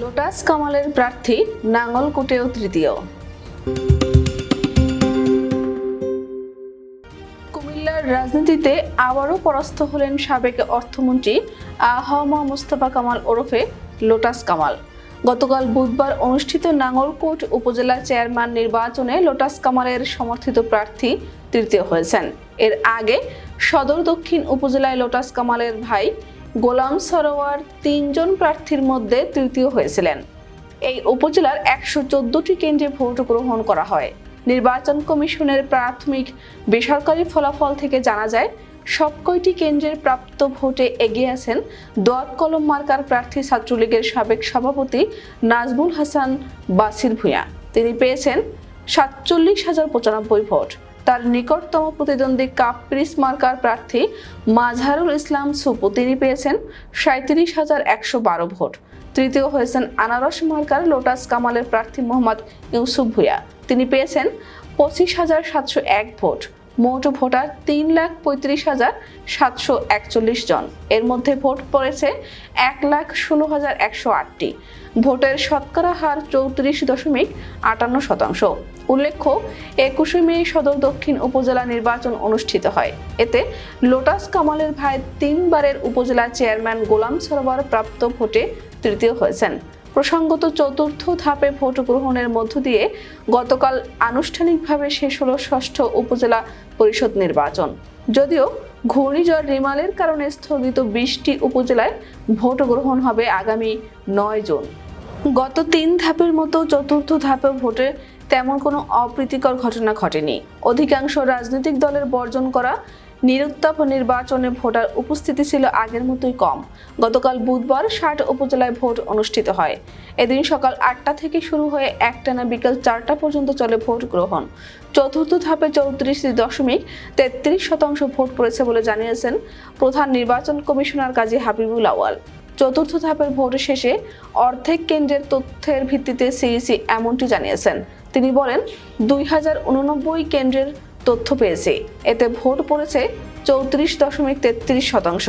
Lotus কামালের প্রার্থী নাঙ্গলকোটেও তৃতীয়। কুমিল্লার রাজনীতিতে আবারও পরাস্ত হলেন সাবেক অর্থমন্ত্রী আহমা মুস্তফা কামাল ওরফে লোটাস কামাল। গতকাল বুধবার অনুষ্ঠিত নাঙ্গলকোট উপজেলা চেয়ারম্যান নির্বাচনে লোটাস কামালের সমর্থিত প্রার্থী তৃতীয় হয়েছেন। এর আগে সদর দক্ষিণ উপজেলায় লোটাস কামালের ভাই গোলাম সরোয়ার তিনজন প্রার্থীর মধ্যে তৃতীয় হয়েছিলেন। এই উপজেলার একশো চোদ্দটি কেন্দ্রে ভোট গ্রহণ করা হয়। নির্বাচন কমিশনের প্রাথমিক বেসরকারি ফলাফল থেকে জানা যায়, সব কয়টি কেন্দ্রের প্রাপ্ত ভোটে এগিয়ে আছেন দোয়াত কলম মার্কার প্রার্থী ছাত্রলীগের সাবেক সভাপতি নাজমুল হাসান বাসির ভূঁইয়া। তিনি পেয়েছেন সাতচল্লিশ হাজার পঁচানব্বই ভোট। তার নিকটতম প্রতিদ্বন্দ্বী কাপ্রিস মার্কার প্রার্থী মাজহারুল ইসলাম সুপু, তিনি পেয়েছেন সাঁত্রিশ হাজার একশো বারো ভোট। তৃতীয় হয়েছেন আনারস মার্কার, লোটাস কামালের প্রার্থী মোহাম্মদ ইউসুফ ভুইয়া। তিনি পেয়েছেন পঁচিশ হাজার সাতশো এক ভোট। মোট ভোটার তিন লাখ পঁয়ত্রিশ হাজার সাতশো একচল্লিশ জন। এর মধ্যে ভোট পড়েছে এক লাখ ষোলো হাজার একশো আটটি। ভোটের শতকরা হার চৌত্রিশ দশমিক আটান্ন শতাংশ। উল্লেখ্য, একুশে মে সদর দক্ষিণ উপজেলা নির্বাচন অনুষ্ঠিত হয়। এতে লোটাস কামালের ভাই তিনবারের উপজেলা চেয়ারম্যান গোলাম সরোবর প্রাপ্ত ভোটে তৃতীয় হয়েছেন। প্রসঙ্গত চতুর্থ ধাপে ভোট গ্রহণের মধ্য দিয়ে গতকাল আনুষ্ঠানিকভাবে শেষ হল ষষ্ঠ উপজেলা পরিষদ নির্বাচন। যদিও ঘূর্ণিঝড় রিমালের কারণে স্থগিত বিশটি উপজেলায় ভোট গ্রহণ হবে আগামী নয় জুন। গত তিন ধাপের মতো চতুর্থ ধাপে ভোটে তেমন কোনো অপ্রীতিকর ঘটনা ঘটেনি। অধিকাংশ রাজনৈতিক দলের বর্জন করা নিরুত্তাপ নির্বাচনে ভোটার উপস্থিতি ছিল আগের মতোই কম। গতকাল বুধবার ষাট উপজেলায় ভোট অনুষ্ঠিত হয়। এদিন সকাল আটটা থেকে শুরু হয়ে একটানা বিকেল চারটা পর্যন্ত চলে ভোট গ্রহণ। চতুর্থ ধাপে চৌত্রিশ দশমিক তেত্রিশ শতাংশ ভোট পড়েছে বলে জানিয়েছেন প্রধান নির্বাচন কমিশনার কাজী হাবিবুল আওয়াল চতুর্থ ধাপের ভোট শেষে অর্ধেক কেন্দ্রের তথ্যের ভিত্তিতে সিইসি এমনটি জানিয়েছেন। তিনি বলেন, দুই হাজার উননব্বই কেন্দ্রের তথ্য পেয়েছে। এতে ভোট পড়েছে চৌত্রিশ দশমিক তেত্রিশ শতাংশ।